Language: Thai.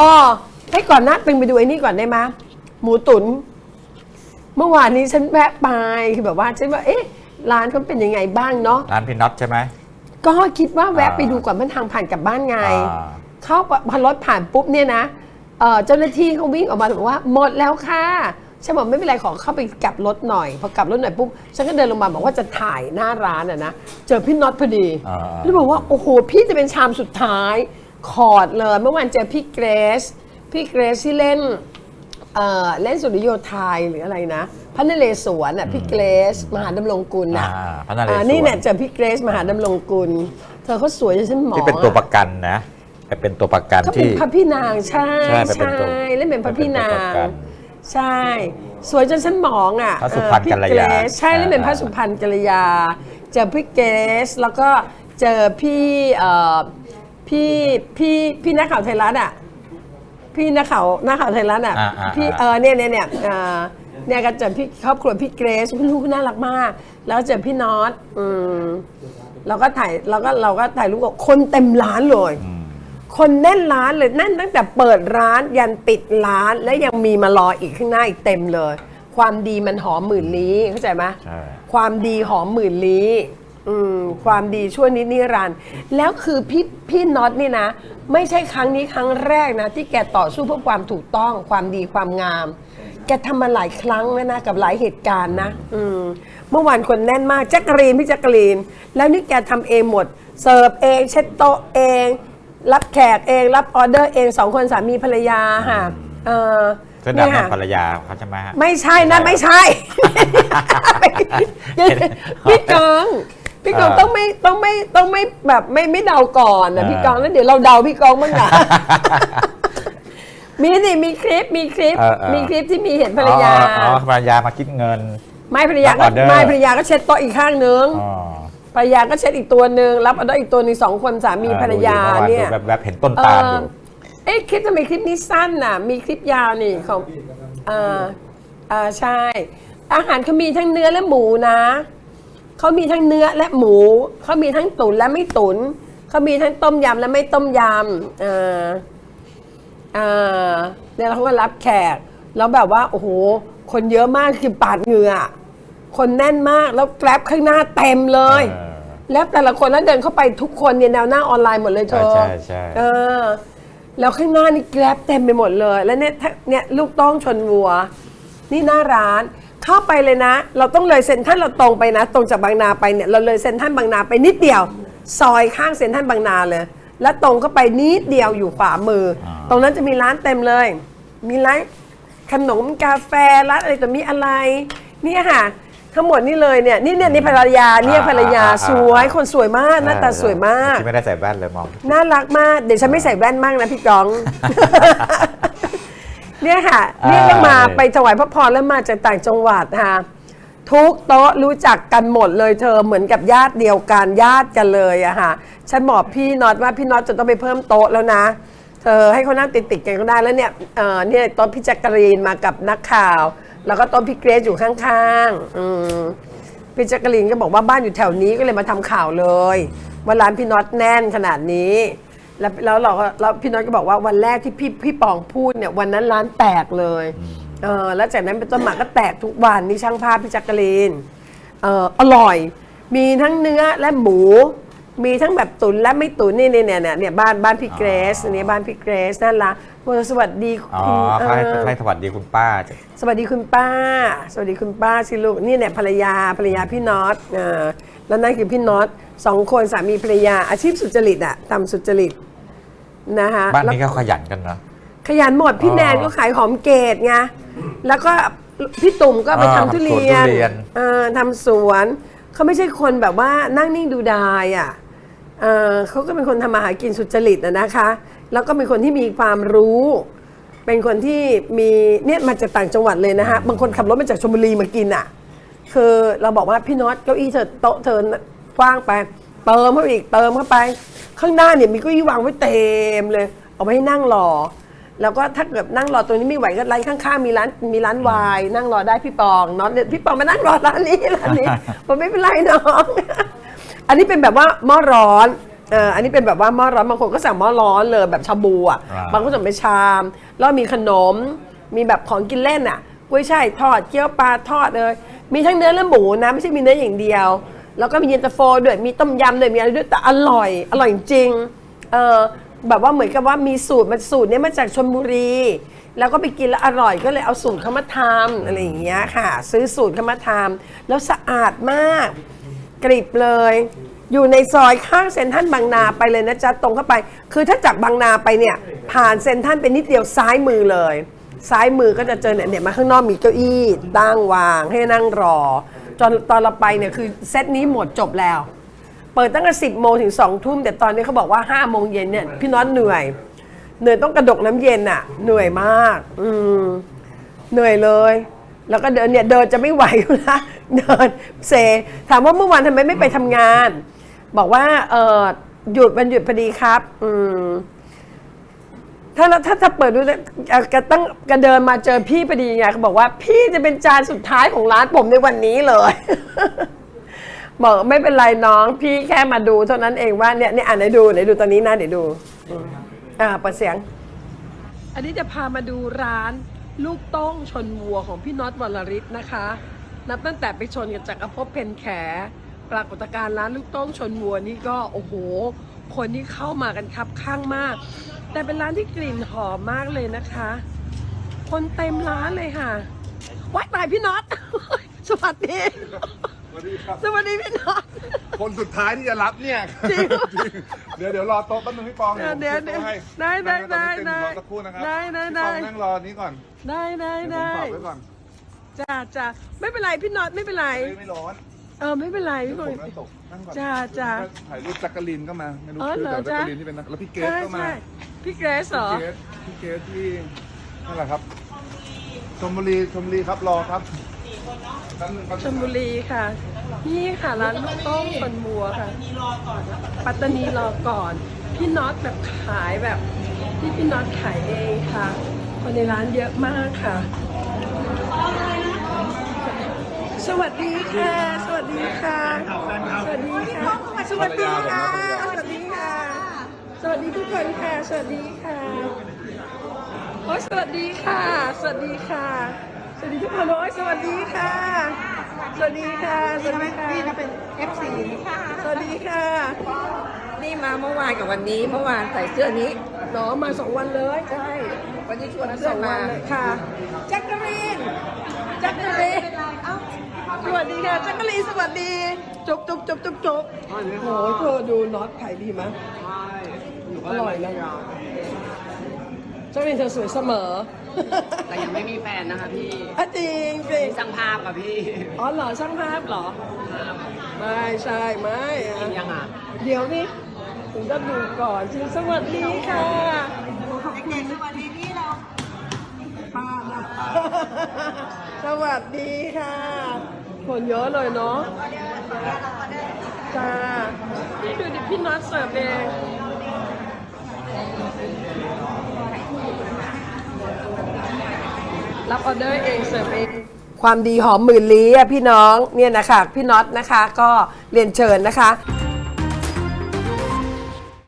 อ๋อให้ก่อนหน้าตึงไปดูไอ้นี่ก่อนได้ไหมหมูตุ๋นเมื่อวานนี้ฉันแวะไปคือแบบว่าฉันว่าเอ๊ะร้านเขาเป็นยังไงบ้างเนาะร้านพี่น็อตใช่ไหมก็คิดว่าแวะอ่าไปดูก่อนมันทางผ่านกลับบ้านไงอ่าเข้าพอรถผ่านปุ๊บเนี่ยนะเอ่อเจ้าหน้าที่เขาวิ่งออกมาบอกว่าหมดแล้วค่ะฉันบอกไม่เป็นไรขอเข้าไปกลับรถหน่อย พอกลับรถหน่อยปุ๊บฉันก็เดินลงมาบอกว่าจะถ่ายหน้าร้านอะนะเจอพี่น็อตพอดีอ่าแล้วบอกว่าโอ้โหพี่จะเป็นชามสุดท้าย คอร์ดเลย เมื่อวานเจอพี่เกรซพี่เกรซที่เล่นเอ่อเล่นสุริโยไทยหรืออะไรนะพระนเรศวรอะพี่เกรซมหาดำรงกุลน่ะอ่าพระนเรศวร อ่านี่เนี่ยเจอพี่เกรซมหาดำรงกุล เธอเขาสวยจนฉันหมองที่เป็นตัวประกันนะไปเป็นตัวประกันเขาเป็นที่พระพี่นางใช่ใช่ไปเป็นตัวเล่นเป็นพระพี่นาเป็นตัวประกังนใช่ สวยจนฉันหมองอะพระสุพรรณเออพี่กัลยาเกรซใช่เล่นเป็นพระอ่า สุพรรณกัลยา เจอพี่เกรซแล้วก็เจอพี่เอ่อ พี่พี่พี่นักข่าวไทยรัฐอะพี่นักข่าวนักข่าวไทยรัฐอะอ่าอ่าพี่อ่า เออเนี่ยเนี่ยเนี่ยเอ่อเนี่ยก็เจอพี่ครอบครัวพี่เกรซพี่ลูกน่ารักมาก แล้วเจอพี่น็อตอืมเราก็ถ่ายเราก็เราก็ถ่ายรูปกับคนเต็มร้านเลย คนแน่นร้านเลยแน่นตั้งแต่เปิดร้านยันปิดร้านและยังมีมารออีกข้างหน้าอีกเต็มเลย ความดีมันหอมหมื่นลี้เข้าใจไหมใช่ ความดีหอมหมื่นลี้ อืมความดีชั่วนิดนิรันดร์แล้วคือพี่พี่น็อตนี่นะ ไม่ใช่ครั้งนี้ครั้งแรกนะ ที่แกต่อสู้เพื่อความถูกต้องความดีความงาม แกทำมาหลายครั้งแล้วนะ กับหลายเหตุการณ์นะอืมเมื่อวานคนแน่นมากแจ็คกะรีนพี่แจ็คกะรีน แล้วนี่แกทำเองหมด เสิร์ฟเองเช็ดโต๊ะเอง รับแขกเอง รับออเดอร์เองสองคนสามีภรรยาค่ะเออเสื้อเนี่ยดำค่ะเป็นภรรยาเขาใช่ไหมฮะ ไม่ใช่นะ ไม่ใช่ พี่กอง พี่กองเออต้องไม่ต้องไม่ต้องไม่แบบไม่ไม่เดาก่อนนะเออพี่กองแล้วเดี๋ยวเราเดาพี่กองบ้างนะมีสิมีคลิปมีคลิป เออเออ มีคลิปที่มีเห็นภรรยา อ๋ออ๋อภรรยามาคิดเงิน ไม่ภรรยารับก็ออเดอร์ ไม่ภรรยาก็เช็ดโต๊ะอีกข้างนึงอ๋อภรรยาก็เช็ดอีกตัวหนึ่งรับออเดอร์อีกตัวหนึงสองคนสามีภรรยาดูดิเนี่ยเมื่อวานดูแวบๆเห็นต้นตาลอยู่ เอ๊ะคลิปทำไมคลิปนี้สั้นน่ะ มีคลิปยาวนี่ของอ่าอ่าใช่ อาหารเขามีทั้งเนื้อและหมูนะ เขามีทั้งเนื้อและหมู เขามีทั้งตุ๋นและไม่ตุ๋นเขามีทั้งต้มยำและไม่ต้มยำอ่าอ่าเนี่ยเราก็รับแขก แล้วแบบว่าโอ้โห คนเยอะมากคือปาดเหงื่อคนแน่นมากแล้วแกร็บข้างหน้าเต็มเลยเออแล้วแต่ละคนแล้วเดินเข้าไปทุกคนเนี่ยแนวหน้าออนไลน์หมดเลยเธอใช่ใช่ใช่ เออ แล้วข้างหน้านี่แกร็บเต็มไปหมดเลย แล้วเนี่ยถ้าเนี่ยลูกต้องชนวัว นี่หน้าร้าน เข้าไปเลยนะ เราต้องเลยเซ็นทรัลเราตรงไปนะ ตรงจากบางนาไปเนี่ยเราเลยเซ็นทรัลบางนาไปนิดเดียว ซอยข้างเซ็นทรัลบางนาเลย แล้วตรงเข้าไปนิดเดียวอยู่ขวามืออาตรงนั้นจะมีร้านเต็มเลย มีร้านขนมกาแฟร้านอะไรแต่มีอะไรเนี่ยค่ะทั้งหมดนี่เลยเนี่ยนี่เนี่ยนี่ภรรยาเนี่ยภรรยาสวยคนสวยมากหน้าตาสวยมาก ที่ไม่ได้ใส่แว่นเลยมอง น่ารักมาก เดี๋ยวฉันไม่ใส่แว่นมากนะพี่กอง เนี่ยค่ะอ่า เนี่ยก็มาเนี่ยไปถวายพระพรแล้วมาจากต่างจังหวัดค่ะ ทุกโต๊ะรู้จักกันหมดเลยเธอเหมือนกับญาติเดียวกันญาติกันเลยอะค่ะฉันบอกพี่น็อตว่าพี่น็อตจะต้องไปเพิ่มโต๊ะแล้วนะ เธอให้เขานั่งติดติดๆกันก็ได้แล้วเนี่ยเออเนี่ยโต๊ะพี่แจักรีนมากับนักข่าว แล้วก็โต๊ะพี่เกรซอยู่ข้างๆอืมพี่แจ๊กกะลีนก็บอกว่าบ้านอยู่แถวนี้ก็เลยมาทำข่าวเลยว่าร้านพี่น็อตแน่นขนาดนี้ แล้วแล้วเราก็แล้วพี่น็อตก็บอกว่าวันแรกที่พี่พี่ปองพูดเนี่ยวันนั้นร้านแตกเลยเออแล้วจากนั้นเป็นต้นมาก็แตกทุกวันนี่ช่างภาพพี่แจ๊กกะลีนเอออร่อย มีทั้งเนื้อและหมู มีทั้งแบบตุ๋นและไม่ตุ๋นนี่เนี่ยเนี่ยเนี่ยเนี่ยบ้านบ้านพี่เกรซอันนี้บ้านพี่เกรซนั่นละวันสวัสดีอ๋อคุณเขาให้เออให้สวัสดีคุณป้าสวัสดีคุณป้า สวัสดีคุณป้าสิลูกนี่เนี่ยภรรยาภรรยาพี่น็อตอ่าแล้วนั่นคือพี่น็อตสองคนสามีภรรยาอาชีพสุจริตอะทำสุจริต นะคะบ้านแล้วนี้ก็ขยันกันเนาะขยันหมดพี่อ๋อแนนก็ขายหอมเกตไงแล้วก็พี่ตุ่มก็ไปอ่าทำทุเรียนทำสวนทุเรียนเออทำสวนเขาไม่ใช่คนแบบว่านั่งนิ่งดูดายอะเออเขาก็เป็นคนทำมาหากินสุจริตอะนะคะ แล้วก็เป็นคนที่มีความรู้ เป็นคนที่มีเนี่ยมาจากต่างจังหวัดเลยนะฮะบางคนขับรถมาจากชลบุรีมากินอะ คือเราบอกว่าพี่น็อตเก้าอี้เธอโต๊ะเธอกว้างไป เติมเข้าไปอีกเติมเข้าไป ข้างหน้าเนี่ยมีเก้าอี้วางไว้เต็มเลย เอาไว้ให้นั่งรอ แล้วก็ถ้าเกิดนั่งรอตรงนี้ไม่ไหวก็ร้านข้างๆมีร้านมีร้านวาย นั่งรอได้พี่ปองน็อตเนี่ยพี่ปองมานั่งรอร้านนี้ร้านนี้ผมไม่เป็นไรน้อง อันนี้เป็นแบบว่าหม้อร้อนเอออันนี้เป็นแบบว่าหม้อร้อนบางคนก็สั่งหม้อร้อนเลยแบบชาบูอะอ่าบางคนสั่งเป็นชาม แล้วมีขนม มีแบบของกินเล่นอะกุ้ยช่ายทอดเกี๊ยวปลาทอดเลยมีทั้งเนื้อและหมูนะไม่ใช่มีเนื้ออย่างเดียว แล้วก็มีเย็นตาโฟด้วยมีต้มยำด้วยมีอะไรด้วยแต่อร่อย อร่อยจริงเออแบบว่าเหมือนกับว่ามีสูตรมันสูตรเนี้ยมาจากชลบุรี แล้วก็ไปกินแล้วอร่อยก็เลยเอาสูตรเขามาทำอะไรอย่างเงี้ยค่ะ ซื้อสูตรเขามาทำแล้วสะอาดมาก กริบเลย อยู่ในซอยข้างเซ็นทรัลบางนาไปเลยนะจ๊ะตรงเข้าไป คือถ้าจากบางนาไปเนี่ย ผ่านเซ็นทรัลไปนิดเดียวซ้ายมือเลย ซ้ายมือก็จะเจอเนี่ยเนี่ยมาข้างนอกมีเก้าอี้ตั้งวางให้นั่งรอ จนตอนเราไปเนี่ยคือเซตนี้หมดจบแล้ว เปิดตั้งแต่สิบโมงถึงสองทุ่มแต่ตอนนี้เขาบอกว่าห้าโมงเย็นเนี่ยพี่น้องเหนื่อย เหนื่อยต้องกระดกน้ำเย็นอะ เหนื่อยมาก อืมเหนื่อยเลย แล้วก็เดินเนี่ยเดินจะไม่ไหวอยู่นะเดินเซถามว่าเมื่อวานทำไมไม่ไปทำงาน บอกว่าเออหยุดวันหยุดพอดีครับ อืม ถ้าเราถ้าถ้าเปิดดูเนี่ยเอ่อกระตั้งกระเดินมาเจอพี่พอดีไงเขาบอกว่าพี่จะเป็นจานสุดท้ายของร้านผมในวันนี้เลย บอกไม่เป็นไรน้องพี่แค่มาดูเท่านั้นเองว่าเนี่ยเนี่ยอ่านไหนดูไหนดูตอนนี้นะเดี๋ยวดูอืมอ่าเปิดเสียง อันนี้จะพามาดูร้านลูกต้งชนวัวของพี่น็อตวรริศนะคะ นับตั้งแต่ไปชนกับจักรภพเพนแข ปรากฏการณ์ร้านลูกต้งชนวัวนี่ก็โอ้โห คนที่เข้ามากันครับข้างมาก แต่เป็นร้านที่กลิ่นหอมมากเลยนะคะ คนเต็มร้านเลยค่ะว้ายตายพี่น็อต สวัสดี สวัสดีครับ สวัสดีพี่น็อต คนสุดท้ายที่จะรับเนี่ยจริงเดี๋ยวเดี๋ยวรอโต๊ะแป๊บนึงพี่ปองเดี๋ยวเดี๋ยวผมขึ้นโต๊ะให้ได้ได้ได้นั่งได้รอสักครู่นะครับได้ได้พี่ได้ปองนั่งรอนี้ก่อน ได้ได้เดี๋ยวผมได้ฝากไว้ก่อนจ้าจ้าไม่เป็นไรพี่น็อตไม่เป็นไรเฮ้ยไม่ร้อนเออไม่เป็นไรเดี๋ยพี่วบผอยมนั่งตกนั่งก่อนจ้าจ้าถ่ายรูปจักรีนก็มาไม่รู้อ๋อชื่อเหรอแต่จัจ๊ะกรีนที่เป็นนักแล้วพี่เกสใช่ก็มาใช่ พี่เกรซเหรอพี่เกสพี่เกสที่นั่นแหละครับชมบุรีชมบุรีครับรอครับแป๊บนึงแป๊บชนึลงบุรีค่ะ นี่ค่ะร้านลูกโต้งคนบัวค่ะ ปัตตานีรอก่อน พี่น็อตแบบขายแบบที่พี่น็อตขายเองค่ะ คนในร้านเยอะมากค่ะ สวัสดีค่ะ สวัสดีค่ะ สวัสดีค่ะ สวัสดีค่ะ สวัสดีค่ะ สวัสดีทุกคนค่ะ สวัสดีค่ะโอ้ยสวัสดีค่ะ สวัสดีค่ะ สวัสดีทุกคนโอ้ยสวัสดีค่ะ สวัสดีค่ะ สวัสดีค่ะนี่ก็เป็น F4 ค่ะสวัสดีค่ะ นี่มาเมื่อวานกับวันนี้เมื่อวานใส่เสื้อนี้หนอมาสองวันเลยใช่วันนี้ชวนมาเพื่สออนงวัมานเลยค่ะแจ็คกะรีนแจ็คกะรีน สวัสดีค่ะแจ็คกะรีนสวัสดีจุบจุบจุบจุบจุบโอ้โหเธอดูน็อตขายดีไหมอร่อยนะแจ็คกะรีนเธอสวยเสมอแต่ยังไม่มีแฟนนะคะพี่อะจริงจริงช่างภาพกับพี่อ๋อเหรอช่างภาพเหรอไม่ใช่ไม่อะกินยังอะเดี๋ยวนี่ถึงจะดูก่อนจริงสวัสดีค่ะเด็กๆสวัสดีพี่เรา ป้านะสวัสดีค่ะ คนเยอะเลยเนาะจ้านี่ดูดิพี่น็อตเสิร์ฟเองรับออเดอร์เองเสิร์ฟเองความดีหอมหมื่นลี้อะพี่น้องเนี่ยนะคะพี่น็อตนะคะก็เรียนเชิญนะคะ